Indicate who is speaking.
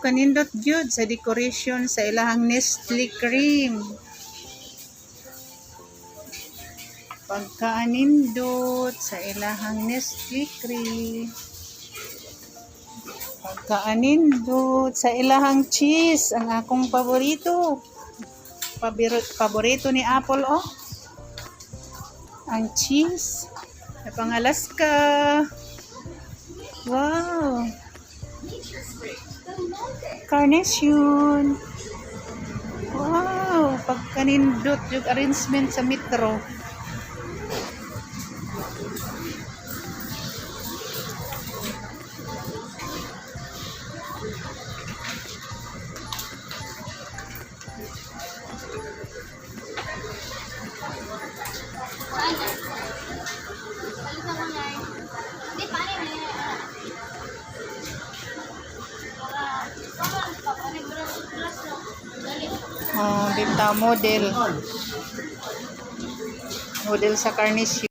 Speaker 1: kanindot gyud sa decoration sa ilahang Nestle cream. Pagkaanindot sa ilahang Nestle cream. Pagkaanindot sa ilahang cheese, ang akong paborito. Paborito, paborito ni Apple, oh. Ang cheese. Sa pang-Alaska. Wow. Carnation. Wow. Pagkanindot yung arrangement sa metro. Oh, dito model. Model sa carnation.